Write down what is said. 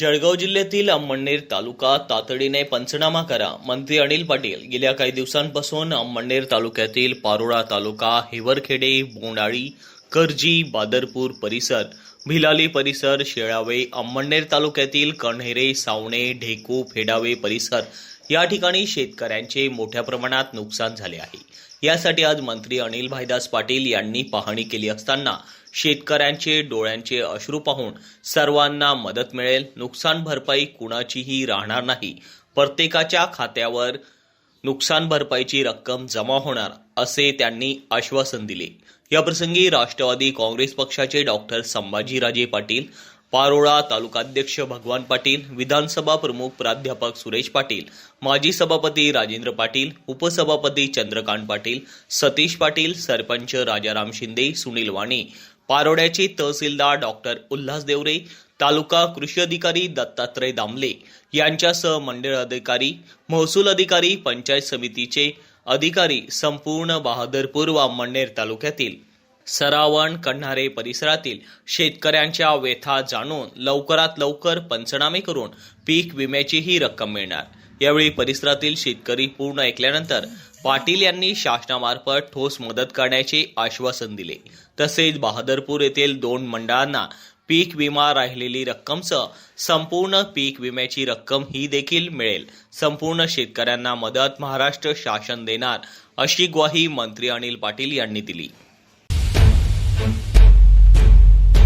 जळगाव जिल्ह्यातील अंमळनेर तालुका तातडीने पंचनामा करा. मंत्री अनिल पाटील गेल्या काही दिवसांपासून अंमळनेर तालुक्यातील पारोळा तालुका हिवरखेडे बोंडाळी करजी बादरपूर परिसर भिलाली परिसर शेळावे अंमळनेर तालुक्यातील कण्हेरे सावणे ढेकू फेडावे परिसर या ठिकाणी शेतकऱ्यांचे मोठ्या प्रमाणात नुकसान झाले आहे. यासाठी आज मंत्री अनिल भाईदास पाटील यांनी पाहणी केली असताना शेतकऱ्यांचे डोळ्यांचे अश्रू पाहून सर्वांना मदत मिळेल नुकसान भरपाई कुणाचीही राहणार नाही प्रत्येकाच्या खात्यावर नुकसान भरपाईची रक्कम जमा होणार असे त्यांनी आश्वासन दिले. याप्रसंगी राष्ट्रवादी काँग्रेस पक्षाचे डॉक्टर संभाजीराजे पाटील पारोळा तालुकाध्यक्ष भगवान पाटील विधानसभा प्रमुख प्राध्यापक सुरेश पाटील माजी सभापती राजेंद्र पाटील उपसभापती चंद्रकांत पाटील सतीश पाटील सरपंच राजाराम शिंदे सुनील वाणी पारोड्याचे तहसीलदार डॉक्टर उल्हास देवरे तालुका कृषी अधिकारी दत्तात्रय दामले यांच्यासह मंडळ अधिकारी महसूल अधिकारी पंचायत समितीचे अधिकारी संपूर्ण बहादरपूर व मंडेर तालुक्यातील सरावण करणारे परिसरातील शेतकऱ्यांच्या व्यथा जाणून लवकरात लवकर पंचनामे करून पीक विम्याचीही रक्कम मिळणार. यावेळी परिसरातील शेतकरी पूर्ण ऐकल्यानंतर पाटील यांनी शासनामार्फत ठोस मदत करण्याचे आश्वासन दिले. तसेच बहादरपूर येथील दोन मंडळांना पीक विमा राहिलेली रक्कमसह संपूर्ण पीक विम्याची रक्कम ही देखील मिळेल. संपूर्ण शेतकऱ्यांना मदत महाराष्ट्र शासन देणार अशी ग्वाही मंत्री अनिल पाटील यांनी दिली. Thank you.